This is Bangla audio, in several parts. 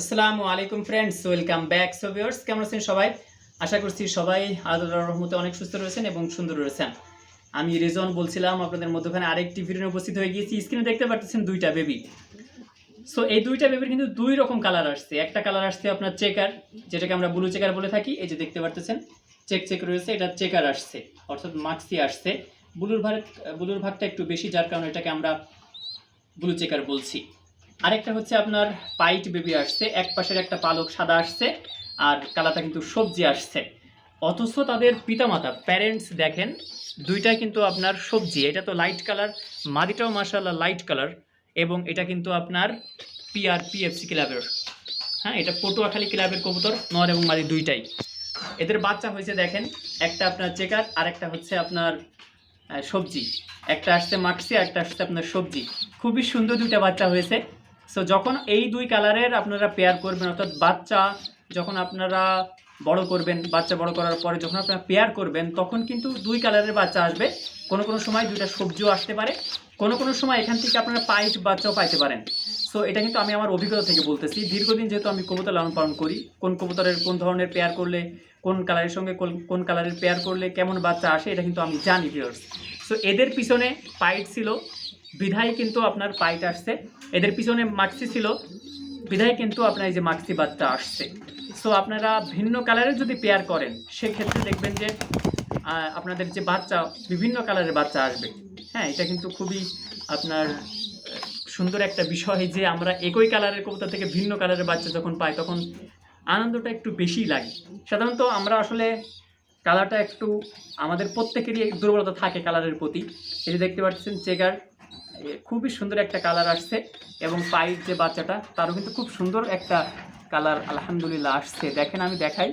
আসসালামু আলাইকুম friends welcome back so viewers কেমন আছেন সবাই? আশা করছি সবাই আল্লাহর রহমতে অনেক সুস্থ রয়েছেন এবং সুন্দর রয়েছেন। আমি রেজন বলছিলাম, আপনাদের মধ্যখানে আরেকটি ভিডিও উপস্থিত হয়ে গিয়েছি। স্ক্রিনে দেখতে পাচ্ছেন দুইটা বেবি সো এই দুইটা বেবির কিন্তু দুই রকম কালার আসছে। একটা কালার আসছে আপনার চেকার যেটাকে আমরা ব্লু চেকার বলে থাকি। এই যে দেখতে পাচ্ছেন চেক চেক রয়েছে, এটা চেকার আসছে, অর্থাৎ মাক্সি আসছে। ব্লুর ভাগ ব্লুর ভাগটা একটু বেশি, যার কারণে এটাকে আমরা ব্লু চেকার বলছি। আরেকটা হচ্ছে আপনার পাইট বেবি আসছে, এক পাশের একটা পালক সাদা আসছে, আর কালারটা কিন্তু সবজি আসছে। অথচ তাদের পিতামাতা প্যারেন্টস দেখেন দুইটাই কিন্তু আপনার সবজি, এটা তো লাইট কালার মাদিটাও মার্শাল্লাহ লাইট কালার এবং এটা কিন্তু আপনার পিআর পিএফসি ক্লাবের হ্যাঁ এটা পটুয়াখালী ক্লাবের কবুতর, নর এবং মাদি দুইটাই। এদের বাচ্চা হয়েছে দেখেন, একটা আপনার চেকার আর একটা হচ্ছে আপনার সবজি। একটা আসছে মাক্সি একটা আসছে আপনার সবজি। খুবই সুন্দর দুইটা বাচ্চা হয়েছে। সো যখন এই দুই কালারের আপনারা পেয়ার করবেন, অর্থাৎ বাচ্চা যখন আপনারা বড় করবেন, বাচ্চা বড় করার পরে যখন আপনারা পেয়ার করবেন, তখন কিন্তু দুই কালারের বাচ্চা আসবে। কোনো কোনো সময় দুইটা সবজিও আসতে পারে। কোনো কোনো সময় এখান থেকে আপনারা পাইট বাচ্চাও পাইতে পারেন। সো এটা কিন্তু আমি আমার অভিজ্ঞতা থেকে বলতেছি। দীর্ঘদিন যেহেতু আমি কবুতর লালন পালন করি, কোন কবুতরের, কোন ধরনের পেয়ার করলে, কোন কালারের সঙ্গে কোন- কালারের পেয়ার করলে কেমন বাচ্চা আসে, এটা কিন্তু আমি জানি ভিউয়ার্স সো এদের পিছনে পাইট ছিল বিধায় কিন্তু আপনার পাইট আসছে। এদের পিছনে মাক্সি ছিল। বিধায় কিন্তু আপনার এই যে মাক্সি বাচ্চা আসছে। সো আপনারা ভিন্ন কালারের যদি পেয়ার করেন, সেক্ষেত্রে দেখবেন যে আপনাদের যে বাচ্চা, বিভিন্ন কালারের বাচ্চা আসবে। হ্যাঁ এটা কিন্তু খুবই আপনার সুন্দর একটা বিষয় যে আমরা একই কালারের কবুতর থেকে ভিন্ন কালারের বাচ্চা যখন পাই, তখন আনন্দটা একটু বেশিই লাগে। সাধারণত আমরা আসলে কালারটা একটু আমাদের প্রত্যেকেরই দুর্বলতা থাকে কালারের প্রতি। যে দেখতে পাচ্ছেন চেকার খুবই সুন্দর একটা কালার আসছে এবং পাইপ যে বাচ্চাটা, তারও কিন্তু খুব সুন্দর একটা কালার আলহামদুলিল্লাহ আসছে। দেখেন, আমি দেখাই।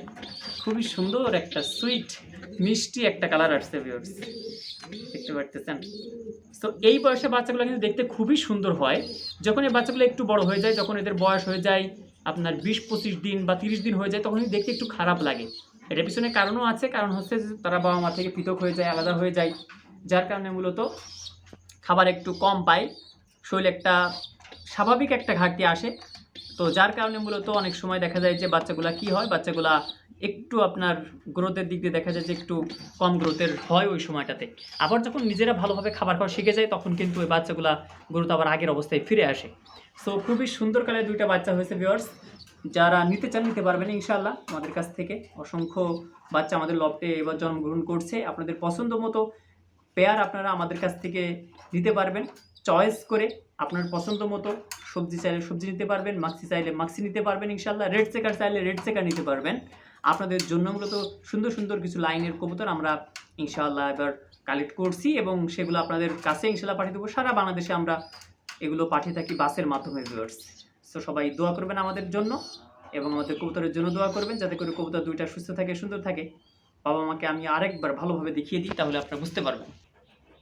খুবই সুন্দর একটা সুইট মিষ্টি একটা কালার আসছে ভিউয়ার্স দেখতে পারতেছেন? তো এই বয়সের বাচ্চাগুলো কিন্তু দেখতে খুবই সুন্দর হয়। যখন এই বাচ্চাগুলো একটু বড় হয়ে যায়, যখন এদের বয়স হয়ে যায়, আপনার বিশ, পঁচিশ দিন বা তিরিশ দিন হয়ে যায় তখন দেখতে একটু খারাপ লাগে। এটার পিছনে কারণও আছে। কারণ হচ্ছে তারা বাবা মা থেকে পৃথক হয়ে যায়, আলাদা হয়ে যায়। যার কারণে মূলত খাবার একটু কম পায় শরীরে একটা স্বাভাবিক একটা ঘাটতি আসে। তো যার কারণে মূলত অনেক সময় দেখা যায় যে বাচ্চাগুলা কি হয়, বাচ্চাগুলা একটু আপনার গ্রোথের দিক দিয়ে দেখা যায় যে একটু কম গ্রোথের হয় ওই সময়টাতে। আবার যখন নিজেরা ভালোভাবে খাবার খাওয়া শিখে যায়, তখন কিন্তু ওই বাচ্চাগুলা গ্রোথ আবার আগের অবস্থায় ফিরে আসে। সো খুবই সুন্দর কালে দুইটা বাচ্চা হয়েছে ভিওর্স যারা নিতে চান, নিতে পারবেন ইনশাল্লাহ আমাদের কাছ থেকে। অসংখ্য বাচ্চা আমাদের লফটে এবার জন্মগ্রহণ করছে। আপনাদের পছন্দ মতো পেয়ার আপনারা আমাদের কাছ থেকে নিতে পারবেন। চয়েস করে আপনার পছন্দ মতো সবজি চাইলে সবজি নিতে পারবেন, মাক্সি চাইলে মাক্সি নিতে পারবেন ইনশাল্লাহ রেড চেকার চাইলে রেড চেকার নিতে পারবেন। আপনাদের জন্য মূলত সুন্দর সুন্দর কিছু লাইনের কবুতর আমরা ইনশাআল্লাহ এবার কালেক্ট করছি এবং সেগুলো আপনাদের কাছে ইনশাল্লাহ পাঠিয়ে দেবো। সারা বাংলাদেশে আমরা এগুলো পাঠিয়ে থাকি বাসের মাধ্যমে ভিউয়ার্স সো সবাই দোয়া করবেন আমাদের জন্য এবং আমাদের কবুতরের জন্য দোয়া করবেন, যাতে করে কবুতর দুইটা সুস্থ থাকে, সুন্দর থাকে। বাবা মাকে আমি আরেকবার ভালোভাবে দেখিয়ে দিই, তাহলে আপনারা বুঝতে পারবেন।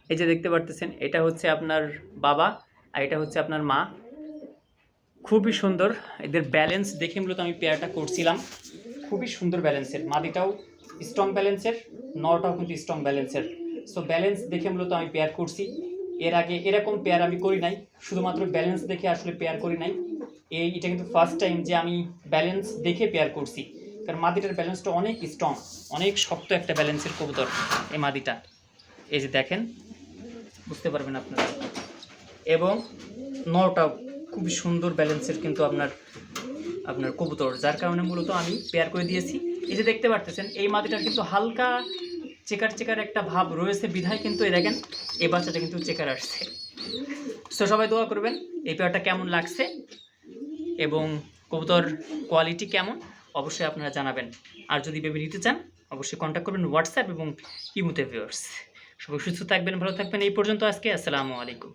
এই যে দেখতে পারতেছেন, এটা হচ্ছে আপনার বাবা আর এটা হচ্ছে আপনার মা। খুবই সুন্দর, এদের ব্যালেন্স দেখে মূলত আমি পেয়ারটা করছিলাম। খুবই সুন্দর ব্যালেন্সের মাদিটাও স্ট্রং ব্যালেন্সের নটাও কিন্তু স্ট্রং ব্যালেন্সের সো ব্যালেন্স দেখে মূলত আমি পেয়ার করছি। এর আগে এরকম পেয়ার আমি করি নাই, শুধুমাত্র ব্যালেন্স দেখে আসলে পেয়ার করি নাই। এই, এটা কিন্তু ফার্স্ট টাইম যে আমি ব্যালেন্স দেখে পেয়ার করছি। কারণ মাদিটার ব্যালেন্সটা অনেক স্ট্রং অনেক শক্ত একটা ব্যালেন্সের কবুতর এই মাদিটা। এই যে দেখেন, বুঝতে পারবেন আপনারা। এবং নটাও খুবই সুন্দর ব্যালেন্সের কিন্তু আপনার আপনার কবুতর, যার কারণে মূলত আমি পেয়ার করে দিয়েছি। এই যে দেখতে পারতেছেন, এই মাদিটার কিন্তু হালকা চেকার চেকার একটা ভাব রয়েছে বিধায় কিন্তু এই দেখেন, এই বাচ্চাটা কিন্তু চেকার আসছে। সো সবাই দোয়া করবেন, এই পেয়ারটা কেমন লাগছে এবং কবুতর কোয়ালিটি কেমন? অবশ্যই আপনারা জানাবেন। আর যদি বেবি নিতে চান, অবশ্যই কন্ট্যাক্ট করবেন হোয়াটসঅ্যাপ এবং ইমুতে ভিউয়ার্স সবাই সুস্থ থাকবেন, ভালো থাকবেন। এই পর্যন্ত আজকে, আসসালামু আলাইকুম।